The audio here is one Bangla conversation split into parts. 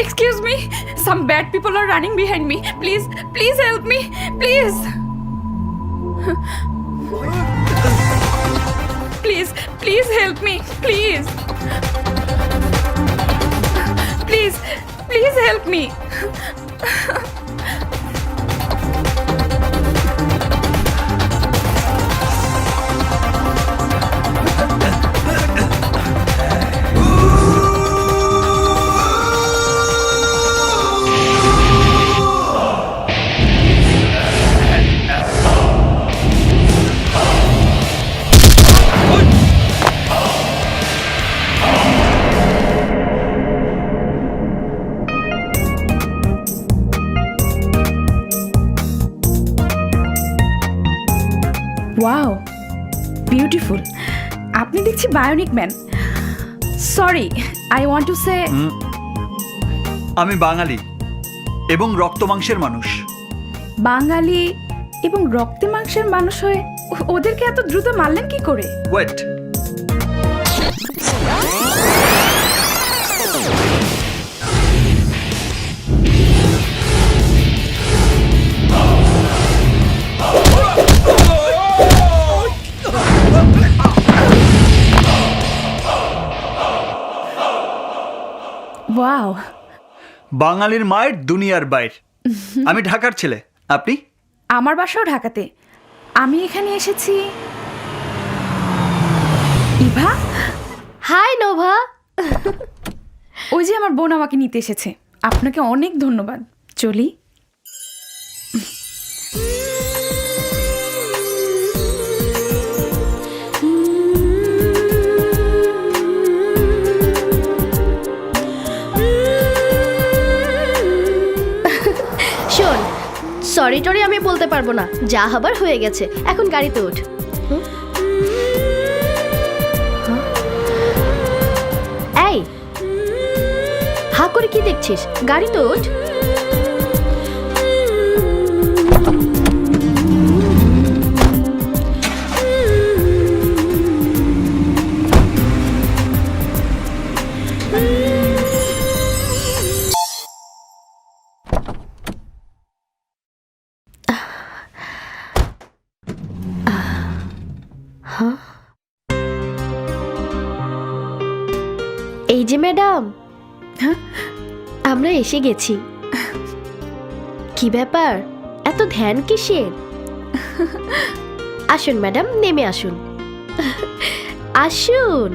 Excuse me. Some bad people are running behind me. Please, please help me. Please. please, please help me. Please. Please, please help me. Wow beautiful আপনি দেখছি bionic man sorry I want to say আমি বাঙালি এবং রক্ত মাংসের মানুষ। বাঙালি এবং রক্তে মাংসের মানুষ হয়ে ওদেরকে এত দ্রুত মারলেন কি করে? ওয়েট ওয়াও বাঙালির মায়ের দুনিয়ার বাইর। আমি ঢাকার ছেলে। আপনি? আমার বাসাও ঢাকাতে। আমি এখানে এসেছি ইভা? High Nova. ওই যে আমার বোন আমাকে নিতে এসেছে। আপনাকে অনেক ধন্যবাদ। চলি। সরি টরি আমি বলতে পারব না। যা হবার হয়ে গেছে। এখন গাড়িতে উঠ? এই! হা করে কি দেখছিস? গাড়িতে ওঠ এই যে ম্যাডাম। হ্যাঁ? আমরা এসে গেছি। কি ব্যাপার? এত ধ্যান কিসের? আসুন ম্যাডাম নেমে আসুন। আসুন।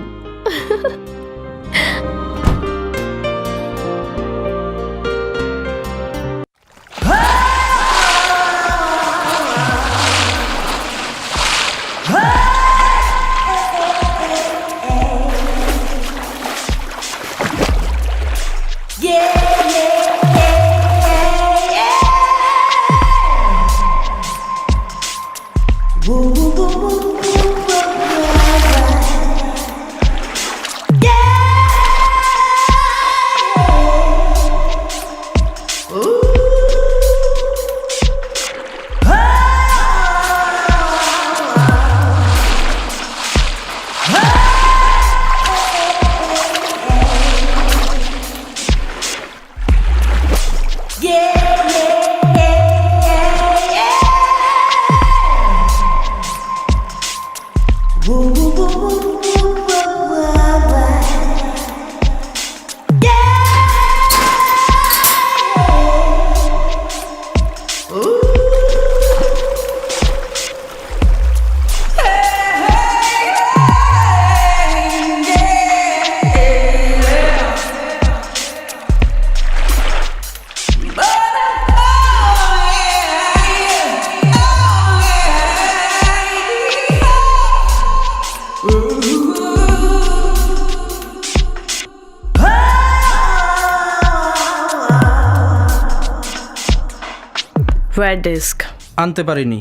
হোয়ার ডেস্ক আনতে পারিনি।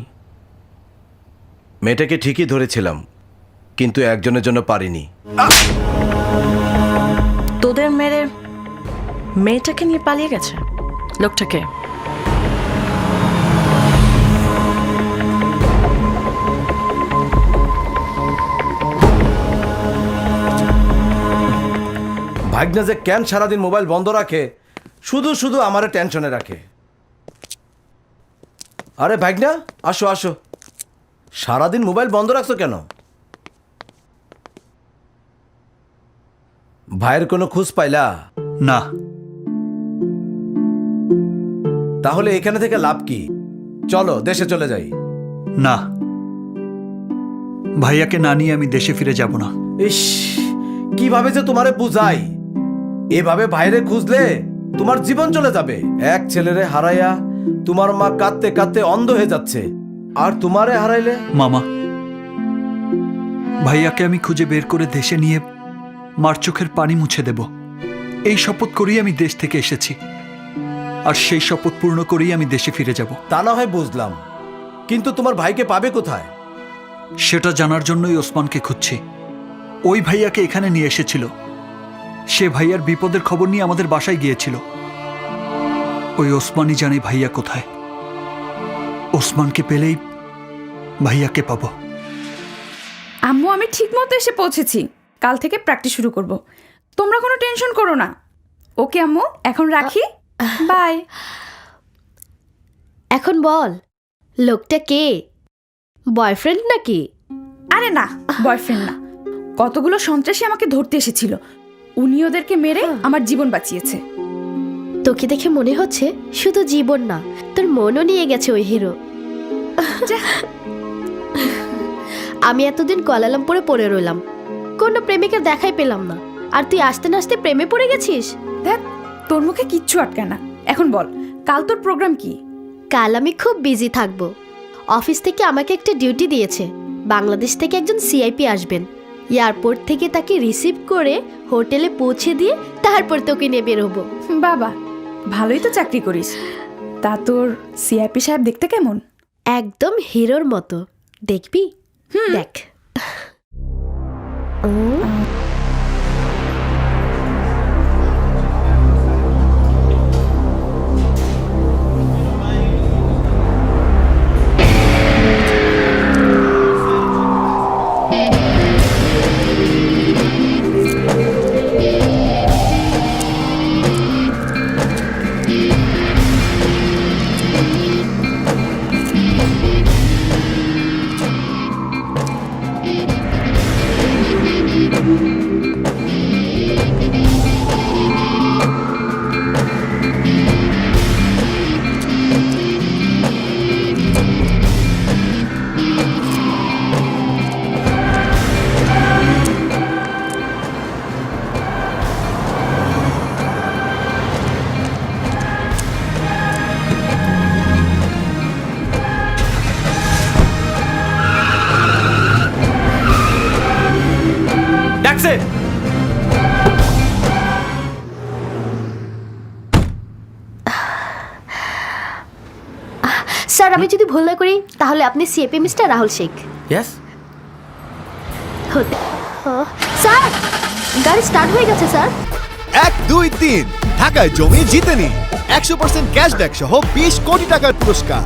মেয়েটাকে ঠিকই ধরেছিলাম কিন্তু একজনের জন্য পারিনি। তোদের মেরে মেয়েটাকে নিয়ে পালিয়ে গেছে? লোকটাকে? ভাগনা যে কেন সারাদিন মোবাইল বন্ধ রাখে শুধু শুধু আমারে টেনশনে রাখে। আরে ভাইগনা আসো আসো। সারাদিন মোবাইল বন্ধ রাখছো কেন? ভাইয়ের কোনো খোঁজ পাইলা? না। তাহলে এখানে থেকে লাভ কি? চলো দেশে চলে যাই। না। ভাইয়াকে না নিয়ে আমি দেশে ফিরে যাব না। ইস কীভাবে যে তোমারে বুঝাই? এভাবে বাইরে খুঁজলে তোমার জীবন চলে যাবে। এক ছেলেরে হারাইয়া তোমার মা কাঁদতে কাঁদতে অন্ধ হয়ে যাচ্ছে। আর তোমারে হারাইলে? মামা ভাইয়াকে আমি খুঁজে বের করে দেশে নিয়ে মার চোখের পানি মুছে দেব। এই শপথ করেই আমি দেশ থেকে এসেছি। আর সেই শপথ পূর্ণ করেই আমি দেশে ফিরে যাব। তা না হয় বুঝলাম। কিন্তু তোমার ভাইকে পাবে কোথায়? সেটা জানার জন্যই ওসমানকে খুঁজছি। ওই ভাইয়াকে এখানে নিয়ে এসেছিল। সে ভাইয়ার বিপদের খবর নিয়ে আমাদের বাসায় গিয়েছিল। ওই ওসমানই জানে ভাইয়া কোথায়। ওসমানকে পেলেই ভাইয়াকে পাবো। আম্মু আমি ঠিক মতো এসে পৌঁছেছি। কাল থেকে প্র্যাকটিস শুরু করব। তোমরা কোনো টেনশন করো না। ওকে আম্মু এখন রাখি। বাই এখন বল লোকটা কে? বয়ফ্রেন্ড নাকি? আরে না বয়ফ্রেন্ড না। কতগুলো সন্ত্রাসী আমাকে ধরতে এসেছিল। উনি ওদেরকে মেরে আমার জীবন বাঁচিয়েছে। তোকে দেখে মনে হচ্ছে শুধু জীবন না তোর মনও নিয়ে গেছে ওই হিরো। আমি এতদিন কলালামপুরে পড়ে রইলাম। কোনো প্রেমিকের দেখাই পেলাম না। আর তুই আসতে না আসতে প্রেমে পড়ে গেছিস? দেখ তোর মুখে কিচ্ছু আটকে না। এখন বল কাল তোর প্রোগ্রাম কি? কাল আমি খুব বিজি থাকব। অফিস থেকে আমাকে একটা ডিউটি দিয়েছে। বাংলাদেশ থেকে একজন সিআইপি আসবেন। এয়ারপোর্ট থেকে তাকে রিসিভ করে হোটেলে পৌঁছে দিয়ে তারপর তোকে নিয়ে বেরোবো বাবা ভালোই তো চাকরি করিস। তা তোর সিআইপি সাহেব দেখতে কেমন? একদম হিরোর মতো। দেখবি? দেখ। ডাকছে স্যার আমি যদি ভুল না করি তাহলে আপনি CAP mister Rahul Sheikh. Yes হতে স্যার গাড়ি স্টার্ট হয়ে গেছে স্যার। এক দুই তিন। ঢাকায় জমি জিতে নিন একশো পার্সেন্ট ক্যাশব্যাক সহ বিশ কোটি টাকার পুরস্কার।